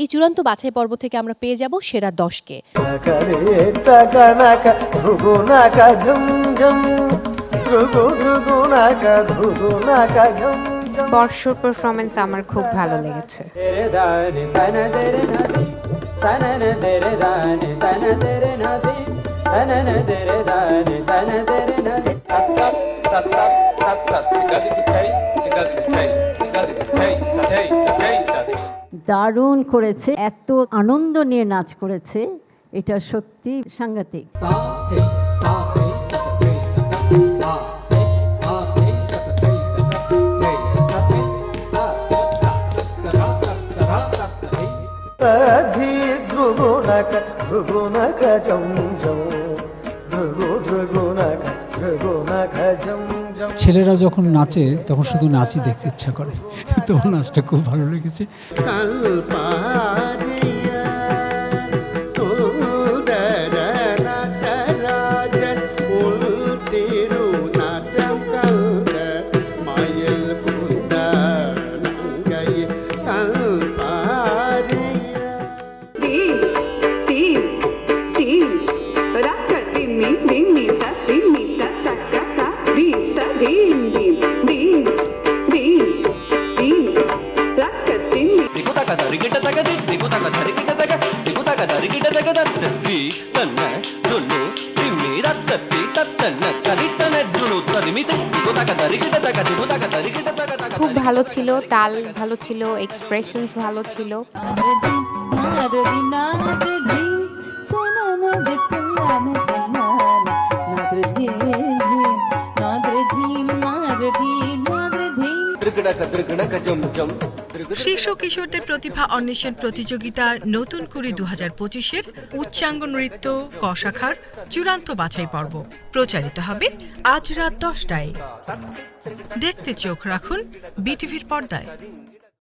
এই চূড়ান্ত বাছাই পর্ব থেকে আমরা পেয়ে যাব সেরা দশকে। স্পর্শর পারফরমেন্স আমার খুব ভালো লেগেছে। দারুণ করেছে, এত আনন্দ নিয়ে নাচ করেছে, এটা সত্যি সাংঘাতিক। ধি ধ্রুগু নাকা ধুগু নাকা ঝুম ঝুম ধুগু ছেলেরা যখন নাচে তখন শুধু নাচই দেখতে ইচ্ছা করে। তোমার নাচটা খুব ভালো লেগেছে। Dim, খুব ভালো ছিল তাল ভালো ছিল এক্সপ্রেশন ভালো ছিল। শিশু কিশোরদের প্রতিভা অন্বেষণ প্রতিযোগিতা নতুন কুড়ি দু হাজার পঁচিশের উচ্চাঙ্গ নৃত্য কশাখার চূড়ান্ত বাছাই পর্ব। প্রচারিত হবে আজ রাত দশটায়। দেখতে চোখ রাখুন বিটিভির পর্দায়।